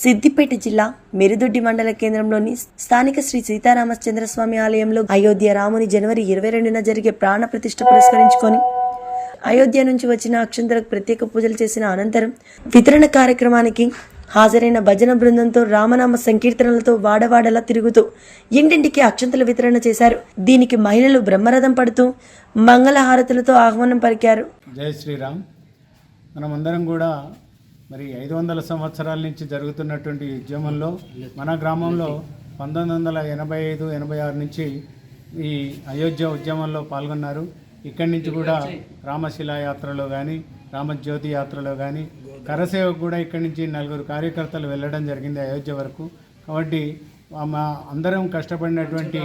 సిద్దిపేట జిల్లా మెరుదొడ్డి మండల కేంద్రంలోని స్థానిక శ్రీ సీతారామచంద్రస్వామి ఆలయంలో అయోధ్య రాముని జనవరి ఇరవై రెండున జరిగే ప్రాణ ప్రతిష్ఠ పురస్కరించుకొని అయోధ్య నుంచి వచ్చిన అక్షంతలకు ప్రత్యేక పూజలు చేసిన అనంతరం వితరణ కార్యక్రమానికి హాజరైన భజన బృందంతో రామనామ సంకీర్తనలతో వాడవాడలా తిరుగుతూ ఇంటింటికి అక్షంతల వితరణ చేశారు. దీనికి మహిళలు బ్రహ్మరథం పడుతూ మంగళహారతులతో ఆహ్వానం పలికారు. జై శ్రీరామ్. మనమందరం కూడా మరి ఐదు వందల సంవత్సరాల నుంచి జరుగుతున్నటువంటి ఉద్యమంలో మన గ్రామంలో పంతొమ్మిది వందల ఎనభై ఐదు ఎనభై ఆరు నుంచి ఈ అయోధ్య ఉద్యమంలో పాల్గొన్నారు. ఇక్కడి నుంచి కూడా రామశిలా యాత్రలో కానీ రామజ్యోతి యాత్రలో కానీ కరసేవకు కూడా ఇక్కడి నుంచి నలుగురు కార్యకర్తలు వెళ్ళడం జరిగింది అయోధ్య వరకు. కాబట్టి మా అందరం కష్టపడినటువంటి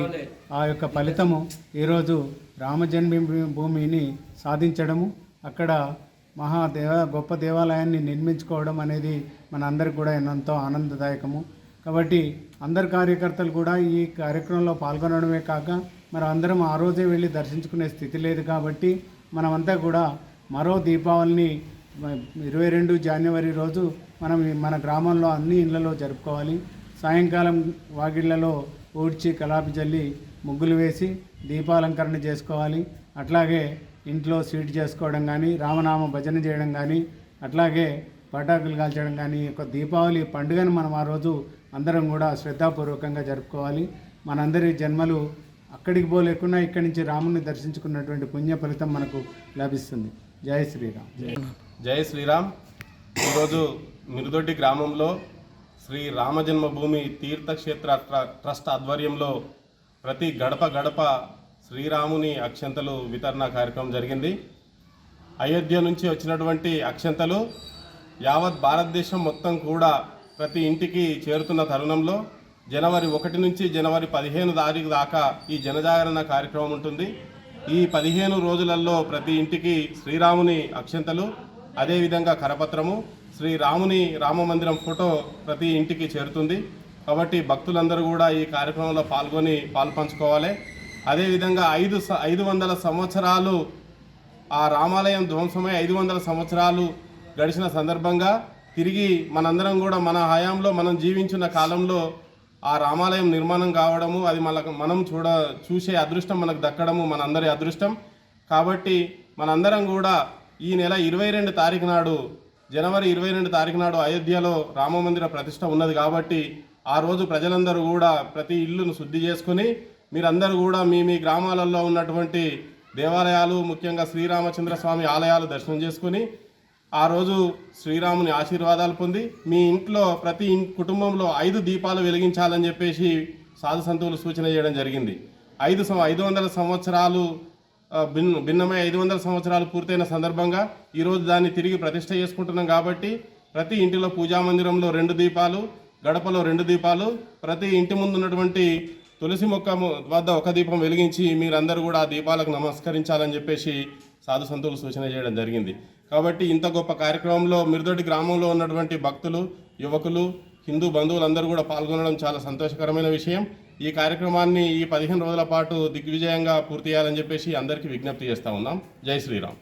ఆ యొక్క ఫలితము ఈరోజు రామజన్మ భూమిని సాధించడము. అక్కడ మహాదేవ గొప్ప దేవాలయాన్ని నిర్మించుకోవడం అనేది మనందరికి కూడా ఎంతో ఆనందదాయకము. కాబట్టి అందరు కార్యకర్తలు కూడా ఈ కార్యక్రమంలో పాల్గొనడమే కాక మరి అందరం ఆ రోజే వెళ్ళి దర్శించుకునే స్థితి లేదు కాబట్టి మనమంతా కూడా మరో దీపావళిని ఇరవై రెండు జనవరి రోజు మనం మన గ్రామంలో అన్ని ఇళ్ళలో జరుపుకోవాలి. సాయంకాలం వాగిళ్ళలో ఊడ్చి కలాపి జల్లి ముగ్గులు వేసి దీపాలంకరణ చేసుకోవాలి. అట్లాగే ఇంట్లో స్వీట్ చేసుకోవడం కానీ రామనామ భజన చేయడం కానీ అట్లాగే పటాకులు కాల్చడం కానీ ఒక దీపావళి పండుగను మనం ఆ రోజు అందరం కూడా శ్రద్ధాపూర్వకంగా జరుపుకోవాలి. మనందరి జన్మలు అక్కడికి పోలేకుండా ఇక్కడి నుంచి రాముని దర్శించుకున్నటువంటి పుణ్య ఫలితం మనకు లభిస్తుంది. జై శ్రీరామ్. జై శ్రీరామ్. ఈరోజు మిరుదొడ్డి గ్రామంలో శ్రీ రామజన్మభూమి తీర్థక్షేత్ర ట్ర- ట్రస్ట్ ఆధ్వర్యంలో ప్రతి గడప గడప శ్రీరాముని అక్షంతలు వితరణ కార్యక్రమం జరిగింది. అయోధ్య నుంచి వచ్చినటువంటి అక్షంతలు యావత్ భారతదేశం మొత్తం కూడా ప్రతి ఇంటికి చేరుతున్న తరుణంలో జనవరి ఒకటి నుంచి జనవరి పదిహేను తారీఖు దాకా ఈ జనజాగరణ కార్యక్రమం ఉంటుంది. ఈ పదిహేను రోజులలో ప్రతి ఇంటికి శ్రీరాముని అక్షంతలు అదేవిధంగా కరపత్రము శ్రీరాముని రామమందిరం ఫోటో ప్రతి ఇంటికి చేరుతుంది. కాబట్టి భక్తులందరూ కూడా ఈ కార్యక్రమంలో పాల్గొని పాల్పంచుకోవాలి అదేవిధంగా ఐదు స- ఐదు వందల సంవత్సరాలు ఆ రామాలయం ధ్వంసమై ఐదు వందల సంవత్సరాలు గడిచిన సందర్భంగా తిరిగి మనందరం కూడా మన హయాంలో మనం జీవించిన కాలంలో ఆ రామాలయం నిర్మాణం కావడము అది మనకు మనం చూడ చూసే అదృష్టం మనకు దక్కడము మనందరి అదృష్టం. కాబట్టి మనందరం కూడా ఈ నెల ఇరవై రెండు తారీఖు నాడు జనవరి ఇరవై రెండు తారీఖు నాడు అయోధ్యలో రామమందిర ప్రతిష్ట ఉన్నది కాబట్టి ఆ రోజు ప్రజలందరూ కూడా ప్రతి ఇల్లును శుద్ధి చేసుకుని మీరందరూ కూడా మీ మీ గ్రామాలలో ఉన్నటువంటి దేవాలయాలు ముఖ్యంగా శ్రీరామచంద్ర స్వామి ఆలయాలు దర్శనం చేసుకుని ఆ రోజు శ్రీరాముని ఆశీర్వాదాలు పొంది మీ ఇంట్లో ప్రతి కుటుంబంలో ఐదు దీపాలు వెలిగించాలని చెప్పేసి సాధు సంతువులు సూచన చేయడం జరిగింది. ఐదు ఐదు వందల సంవత్సరాలు భిన్న భిన్నమై ఐదు వందల సంవత్సరాలు పూర్తయిన సందర్భంగా ఈరోజు దాన్ని తిరిగి ప్రతిష్ట చేసుకుంటున్నాం కాబట్టి ప్రతి ఇంటిలో పూజా మందిరంలో రెండు దీపాలు గడపలో రెండు దీపాలు ప్రతి ఇంటి ముందు ఉన్నటువంటి తులసి మొక్క వద్ద ఒక దీపం వెలిగించి మీరందరూ కూడా ఆ దీపాలకు నమస్కరించాలని చెప్పేసి సాధు సంతులు సూచన చేయడం జరిగింది. కాబట్టి ఇంత గొప్ప కార్యక్రమంలో మిరుదొడ్డి గ్రామంలో ఉన్నటువంటి భక్తులు యువకులు హిందూ బంధువులందరూ కూడా పాల్గొనడం చాలా సంతోషకరమైన విషయం. ఈ కార్యక్రమాన్ని ఈ పదిహేను రోజుల పాటు దిగ్విజయంగా పూర్తి చేయాలని చెప్పేసి అందరికీ విజ్ఞప్తి చేస్తా ఉన్నాం. జై శ్రీరామ్.